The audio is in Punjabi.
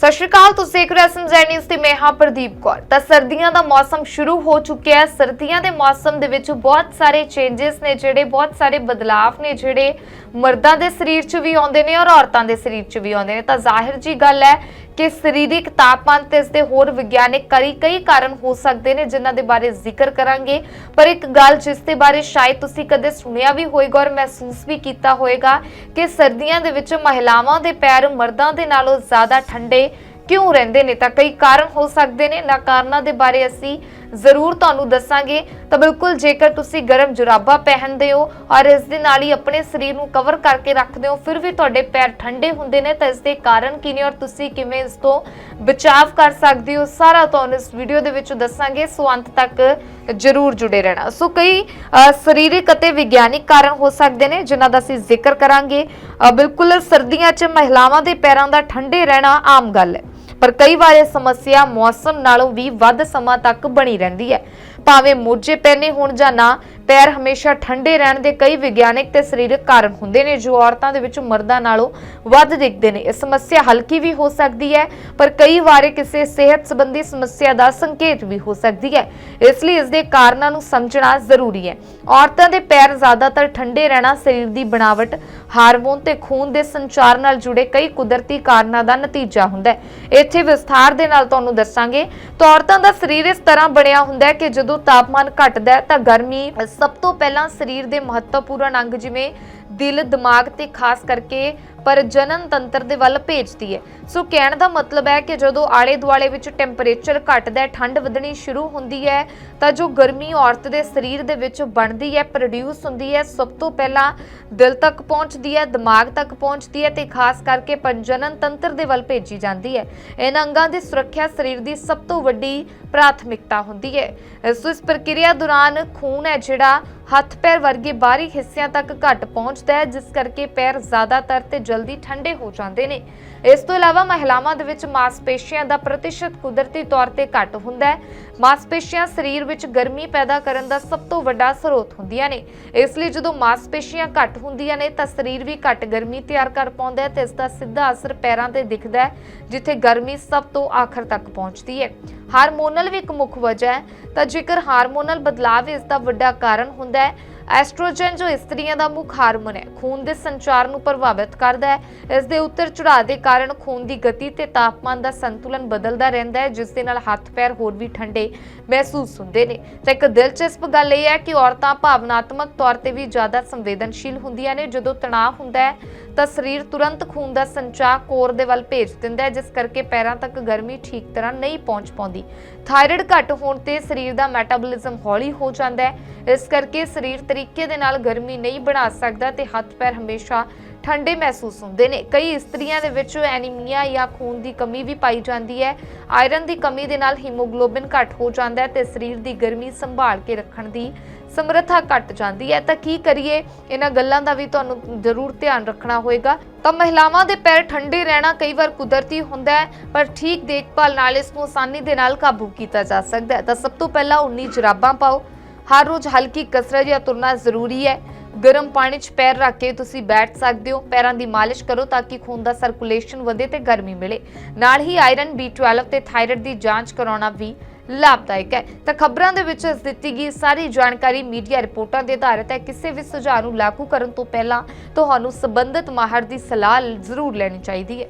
ਸਤਿ ਸ਼੍ਰੀ ਅਕਾਲ, ਤੁਸੀਂ ਦੇਖ ਰਹੇ ਹੋ ਐਸਐਮਜ਼ੈਡ ਨਿਊਜ਼ ਤੇ ਮੈਂ ਹਾਂ ਪ੍ਰਦੀਪ ਕੌਰ। ਤਾਂ ਸਰਦੀਆਂ ਦਾ ਮੌਸਮ ਸ਼ੁਰੂ ਹੋ ਚੁੱਕਿਆ ਹੈ। ਸਰਦੀਆਂ ਦੇ ਮੌਸਮ ਦੇ ਵਿੱਚ ਬਹੁਤ ਸਾਰੇ ਚੇਂजेस ਨੇ ਜਿਹੜੇ, ਬਹੁਤ ਸਾਰੇ ਬਦਲਾਵ ਨੇ ਜਿਹੜੇ ਮਰਦਾਂ ਦੇ ਸਰੀਰ 'ਚ ਵੀ ਆਉਂਦੇ ਨੇ ਔਰ ਔਰਤਾਂ ਦੇ ਸਰੀਰ 'ਚ ਵੀ ਆਉਂਦੇ ਨੇ। ਤਾਂ ਜ਼ਾਹਿਰ ਜੀ ਗੱਲ ਹੈ ਕਿ ਸਰੀਰਿਕ ਤਾਪਮਾਨ ਤੇ ਇਸ ਦੇ ਹੋਰ ਵਿਗਿਆਨਿਕ ਕਈ ਕਈ ਕਾਰਨ ਹੋ ਸਕਦੇ ਨੇ ਜਿਨ੍ਹਾਂ ਦੇ ਬਾਰੇ ਜ਼ਿਕਰ ਕਰਾਂਗੇ। ਪਰ ਇੱਕ ਗੱਲ ਜਿਸ ਦੇ ਬਾਰੇ ਸ਼ਾਇਦ ਤੁਸੀਂ ਕਦੇ ਸੁਣਿਆ ਵੀ ਹੋਵੇਗਾ ਔਰ ਮਹਿਸੂਸ ਵੀ ਕੀਤਾ ਹੋਵੇਗਾ ਕਿ ਸਰਦੀਆਂ ਦੇ ਵਿੱਚ ਮਹਿਲਾਵਾਂ ਦੇ ਪੈਰ ਮਰਦਾਂ ਦੇ ਨਾਲੋਂ ਜ਼ਿਆਦਾ ਠੰਡੇ ਕਿਉਂ ਰਹਿੰਦੇ ਨੇ? ਤਾਂ ਕਈ ਕਾਰਨ ਹੋ ਸਕਦੇ ਨੇ। ਨਾ ਕਾਰਨਾਂ ਦੇ ਬਾਰੇ ਅਸੀਂ ਜ਼ਰੂਰ ਤੁਹਾਨੂੰ ਦੱਸਾਂਗੇ। ਤਾਂ ਬਿਲਕੁਲ ਜੇਕਰ ਤੁਸੀਂ ਗਰਮ ਜੁਰਾਬਾਂ ਪਹਿਨਦੇ ਹੋ ਔਰ ਇਸ ਦੇ ਨਾਲ ਹੀ ਆਪਣੇ ਸਰੀਰ ਨੂੰ ਕਵਰ ਕਰਕੇ ਰੱਖਦੇ ਹੋ ਫਿਰ ਵੀ ਤੁਹਾਡੇ ਪੈਰ ਠੰਡੇ ਹੁੰਦੇ ਨੇ ਤਾਂ ਇਸ ਦੇ ਕਾਰਨ ਕੀ ਨੇ ਔਰ ਤੁਸੀਂ ਕਿਵੇਂ ਇਸ ਤੋਂ ਬਚਾਅ ਕਰ ਸਕਦੇ ਹੋ ਸਾਰਾ ਤੁਹਾਨੂੰ ਇਸ ਵੀਡੀਓ ਦੇ ਵਿੱਚ ਦੱਸਾਂਗੇ। ਸੋ ਅੰਤ ਤੱਕ ਜਰੂਰ ਜੁੜੇ ਰਹਿਣਾ। ਸੋ ਕਈ ਅ, ਸਰੀਰਕ ਅਤੇ ਵਿਗਿਆਨਿਕ ਕਾਰਨ ਹੋ ਸਕਦੇ ਨੇ ਜਿਨ੍ਹਾਂ ਦਾ ਅਸੀਂ ਜ਼ਿਕਰ ਕਰਾਂਗੇ। ਬਿਲਕੁਲ ਸਰਦੀਆਂ 'ਚ ਮਹਿਲਾਵਾਂ ਦੇ ਪੈਰਾਂ ਦਾ ਠੰਡੇ ਰਹਿਣਾ ਆਮ ਗੱਲ ਹੈ। ਪਰ ਕਈ ਵਾਰ ਇਹ ਸਮੱਸਿਆ ਮੌਸਮ ਨਾਲੋਂ ਵੀ ਵੱਧ ਸਮਾਂ ਤੱਕ ਬਣੀ ਰਹਿੰਦੀ ਹੈ। ਭਾਵੇਂ ਮੋਜੇ ਪਹਿਨੇ ਹੋਣ ਜਾਂ ਨਾ ਪੈਰ ਹਮੇਸ਼ਾ ਠੰਡੇ ਰਹਿਣ ਦੇ ਕਈ ਵਿਗਿਆਨਕ ਤੇ ਸਰੀਰਕ ਕਾਰਨ ਹੁੰਦੇ ਨੇ, ਜੋ ਔਰਤਾਂ ਦੇ ਵਿੱਚ ਮਰਦਾਂ ਨਾਲੋਂ ਵੱਧ ਦਿਖਦੇ ਨੇ। ਇਹ ਸਮੱਸਿਆ ਹਲਕੀ ਵੀ ਹੋ ਸਕਦੀ ਹੈ, ਪਰ ਕਈ ਵਾਰ ਕਿਸੇ ਸਿਹਤ ਸੰਬੰਧੀ ਸਮੱਸਿਆ ਦਾ ਸੰਕੇਤ ਵੀ ਹੋ ਸਕਦੀ ਹੈ। ਇਸ ਲਈ ਇਸ ਦੇ ਕਾਰਨਾਂ ਨੂੰ ਸਮਝਣਾ ਜ਼ਰੂਰੀ ਹੈ। ਔਰਤਾਂ ਦੇ ਪੈਰ ਜ਼ਿਆਦਾਤਰ ਠੰਡੇ ਰਹਿਣਾ ਸਰੀਰ ਦੀ ਬਣਾਵਟ, ਹਾਰਮੋਨ ਤੇ ਖੂਨ ਦੇ ਸੰਚਾਰ ਨਾਲ ਜੁੜੇ ਕਈ ਕੁਦਰਤੀ ਕਾਰਨਾਂ ਦਾ ਨਤੀਜਾ ਹੁੰਦਾ ਹੈ। ਇੱਥੇ ਵਿਸਥਾਰ ਦੇ ਨਾਲ ਤੁਹਾਨੂੰ ਦੱਸਾਂਗੇ। ਤਾਂ ਔਰਤਾਂ ਦਾ ਸਰੀਰ ਇਸ ਤਰ੍ਹਾਂ ਬਣਿਆ ਹੁੰਦਾ ਹੈ ਕਿ ਜਦੋਂ ਤਾਪਮਾਨ ਘਟਦਾ ਹੈ ਤਾਂ ਗਰਮੀ ਸਭ ਤੋਂ ਪਹਿਲਾਂ ਸਰੀਰ ਦੇ ਮਹੱਤਵਪੂਰਨ ਅੰਗ ਜਿਵੇਂ ਦਿਲ ਦਿਮਾਗ ਤੇ ਖਾਸ ਕਰਕੇ ਪ੍ਰਜਨਨ ਤੰਤਰ ਦੇ ਵੱਲ ਭੇਜਦੀ ਹੈ। ਸੋ ਕਹਿਣ ਦਾ ਮਤਲਬ ਹੈ ਕਿ ਜਦੋਂ ਆਲੇ ਦੁਆਲੇ ਵਿੱਚ ਟੈਂਪਰੇਚਰ ਘਟਦਾ ਹੈ, ਠੰਡ ਵਧਣੀ ਸ਼ੁਰੂ ਹੁੰਦੀ ਹੈ, ਤਾਂ ਜੋ ਗਰਮੀ ਔਰਤ ਦੇ ਸਰੀਰ ਦੇ ਵਿੱਚ ਬਣਦੀ ਹੈ ਪ੍ਰੋਡਿਊਸ ਹੁੰਦੀ ਹੈ, ਸਭ ਤੋਂ ਪਹਿਲਾਂ ਦਿਲ ਤੱਕ ਪਹੁੰਚਦੀ ਹੈ, ਦਿਮਾਗ ਤੱਕ ਪਹੁੰਚਦੀ ਹੈ ਤੇ ਖਾਸ ਕਰਕੇ ਪ੍ਰਜਨਨ ਤੰਤਰ ਦੇ ਵੱਲ ਭੇਜੀ ਜਾਂਦੀ ਹੈ। ਇਹਨਾਂ ਅੰਗਾਂ ਦੀ ਸੁਰੱਖਿਆ ਸਰੀਰ ਦੀ ਸਭ ਤੋਂ ਵੱਡੀ ਪ੍ਰਾਥਮਿਕਤਾ ਹੁੰਦੀ ਹੈ। ਸੋ ਇਸ ਪ੍ਰਕਿਰਿਆ ਦੌਰਾਨ ਖੂਨ ਹੈ ਜਿਹੜਾ ਹੱਥ ਪੈਰ ਵਰਗੇ ਬਾਹਰੀ ਹਿੱਸਿਆਂ ਤੱਕ ਘੱਟ ਪਹੁੰਚਦਾ ਹੈ, ਜਿਸ ਕਰਕੇ ਪੈਰ ਜ਼ਿਆਦਾਤਰ ਤੇ ਜਲਦੀ ਠੰਡੇ ਹੋ ਜਾਂਦੇ ਨੇ। ਇਸ ਤੋਂ ਇਲਾਵਾ ਮਹਿਲਾਵਾਂ ਦੇ ਵਿੱਚ ਮਾਸਪੇਸ਼ੀਆਂ ਦਾ ਪ੍ਰਤੀਸ਼ਤ ਕੁਦਰਤੀ ਤੌਰ ਤੇ ਘੱਟ ਹੁੰਦਾ ਹੈ। ਮਾਸਪੇਸ਼ੀਆਂ ਸਰੀਰ ਵਿੱਚ ਗਰਮੀ ਪੈਦਾ ਕਰਨ ਦਾ ਸਭ ਤੋਂ ਵੱਡਾ ਸਰੋਤ ਹੁੰਦੀਆਂ ਨੇ। ਇਸ ਲਈ ਜਦੋਂ ਮਾਸਪੇਸ਼ੀਆਂ ਘੱਟ ਹੁੰਦੀਆਂ ਨੇ, ਤਾਂ ਸਰੀਰ ਵੀ ਘੱਟ ਗਰਮੀ ਤਿਆਰ ਕਰ ਪਾਉਂਦਾ ਹੈ ਤੇ ਇਸ ਦਾ ਸਿੱਧਾ ਅਸਰ ਪੈਰਾਂ ਤੇ ਦਿਖਦਾ ਹੈ, ਜਿੱਥੇ ਗਰਮੀ ਸਭ ਤੋਂ ਆਖਰ ਤੱਕ ਪਹੁੰਚਦੀ ਹੈ। ਹਾਰਮੋਨਲ ਵੀ ਇੱਕ ਮੁੱਖ ਵਜ੍ਹਾ ਹੈ। ਤਾਂ ਜੇਕਰ ਹਾਰਮੋਨਲ ਬਦਲਾਵ ਇਸ ਦਾ ਵੱਡਾ ਕਾਰਨ ਹੁੰਦਾ ਹੈ ਐਸਟ੍ਰੋਜਨ ਜੋ ਇਸਤਰੀਆਂ ਦਾ ਮੁੱਖ ਹਾਰਮੋਨ ਹੈ, ਖੂਨ ਦੇ ਸੰਚਾਰ ਨੂੰ ਪ੍ਰਭਾਵਿਤ ਕਰਦਾ ਹੈ। ਇਸ ਦੇ ਉੱਤਰ ਚੜਾਅ ਦੇ ਕਾਰਨ ਖੂਨ ਦੀ ਗਤੀ ਤੇ ਤਾਪਮਾਨ ਦਾ ਸੰਤੁਲਨ ਬਦਲਦਾ ਰਹਿੰਦਾ ਹੈ, ਜਿਸ ਦੇ ਨਾਲ ਹੱਥ ਪੈਰ ਹੋਰ ਵੀ ਠੰਡੇ ਮਹਿਸੂਸ ਹੁੰਦੇ ਨੇ। ਤਾਂ ਇੱਕ ਦਿਲਚਸਪ ਗੱਲ ਇਹ ਹੈ ਕਿ ਔਰਤਾਂ ਭਾਵਨਾਤਮਕ ਤੌਰ ਤੇ ਵੀ ਜ਼ਿਆਦਾ ਸੰਵੇਦਨਸ਼ੀਲ ਹੁੰਦੀਆਂ ਨੇ। ਜਦੋਂ ਤਣਾਅ ਹੁੰਦਾ ਹੈ, ਤਾਂ ਸਰੀਰ ਤੁਰੰਤ ਖੂਨ ਦਾ ਸੰਚਾਰ ਕੋਰ ਦੇ ਵੱਲ ਭੇਜ ਦਿੰਦਾ ਹੈ, ਜਿਸ ਕਰਕੇ ਪੈਰਾਂ ਤੱਕ ਗਰਮੀ ਠੀਕ ਤਰ੍ਹਾਂ ਨਹੀਂ ਪਹੁੰਚ ਪਾਉਂਦੀ। ਥਾਇਰਾਇਡ ਘੱਟ ਹੋਣ ਤੇ ਸਰੀਰ ਦਾ ਮੈਟਾਬੋਲਿਜ਼ਮ ਹੌਲੀ ਹੋ ਜਾਂਦਾ ਹੈ। ਇਸ ਕਰਕੇ ਸਰੀਰ ਤਰੀਕੇ ਦੇ ਨਾਲ ਗਰਮੀ ਨਹੀਂ ਬਣਾ ਸਕਦਾ ਤੇ ਹੱਥ ਪੈਰ ਹਮੇਸ਼ਾ ਠੰਡੇ ਮਹਿਸੂਸ ਹੁੰਦੇ ਨੇ। ਕਈ ਇਸਤਰੀਆਂ ਦੇ ਵਿੱਚ ਐਨੀਮੀਆ ਜਾਂ ਖੂਨ ਦੀ ਕਮੀ ਵੀ ਪਾਈ ਜਾਂਦੀ ਹੈ। ਆਇਰਨ ਦੀ ਕਮੀ ਦੇ ਨਾਲ ਹੀਮੋਗਲੋਬਿਨ ਘੱਟ ਹੋ ਜਾਂਦਾ ਹੈ ਤੇ ਸਰੀਰ ਦੀ ਗਰਮੀ ਸੰਭਾਲ ਕੇ ਰੱਖਣ ਦੀ ਸਮਰੱਥਾ ਘਟ ਜਾਂਦੀ ਹੈ। ਤਾਂ ਕੀ ਕਰੀਏ? ਇਹਨਾਂ ਗੱਲਾਂ ਦਾ ਵੀ ਤੁਹਾਨੂੰ ਜ਼ਰੂਰ ਧਿਆਨ ਰੱਖਣਾ ਹੋਏਗਾ। ਤਾਂ ਮਹਿਲਾਵਾਂ ਦੇ ਪੈਰ ਠੰਡੇ ਰਹਿਣਾ ਕਈ ਵਾਰ ਕੁਦਰਤੀ ਹੁੰਦਾ ਹੈ, ਪਰ ਠੀਕ ਦੇਖਭਾਲ ਨਾਲ ਇਸ ਨੂੰ ਆਸਾਨੀ ਦੇ ਨਾਲ ਕਾਬੂ ਕੀਤਾ ਜਾ ਸਕਦਾ ਹੈ। ਤਾਂ ਸਭ ਤੋਂ ਪਹਿਲਾਂ ਉਨੀ ਜਰਾਬਾਂ ਪਾਓ। ਹਰ ਰੋਜ਼ ਹਲਕੀ ਕਸਰਤ ਜਾਂ ਤੁਰਨਾ ਜ਼ਰੂਰੀ ਹੈ। ਗਰਮ ਪਾਣੀ 'ਚ ਪੈਰ ਰੱਖ ਕੇ ਤੁਸੀਂ ਬੈਠ ਸਕਦੇ ਹੋ। ਪੈਰਾਂ ਦੀ ਮਾਲਿਸ਼ ਕਰੋ ਤਾਂ ਕਿ ਖੂਨ ਦਾ ਸਰਕੂਲੇਸ਼ਨ ਵਧੇ ਤੇ ਗਰਮੀ ਮਿਲੇ। ਨਾਲ ਹੀ ਆਇਰਨ B12 ਤੇ ਥਾਇਰਾਇਡ ਦੀ ਜਾਂਚ ਕਰਾਉਣਾ ਵੀ ਲਾਭਦਾਇਕ ਹੈ। ਤਾਂ ਖਬਰਾਂ ਦੇ ਵਿੱਚ ਦਿੱਤੀ ਗਈ ਸਾਰੀ ਜਾਣਕਾਰੀ ਮੀਡੀਆ ਰਿਪੋਰਟਾਂ ਦੇ ਆਧਾਰਿਤ ਹੈ। ਕਿਸੇ ਵੀ ਸੁਝਾਅ ਨੂੰ ਲਾਗੂ ਕਰਨ ਤੋਂ ਪਹਿਲਾਂ ਤੁਹਾਨੂੰ ਸੰਬੰਧਿਤ ਮਾਹਰ ਦੀ ਸਲਾਹ ਜ਼ਰੂਰ ਲੈਣੀ ਚਾਹੀਦੀ ਹੈ।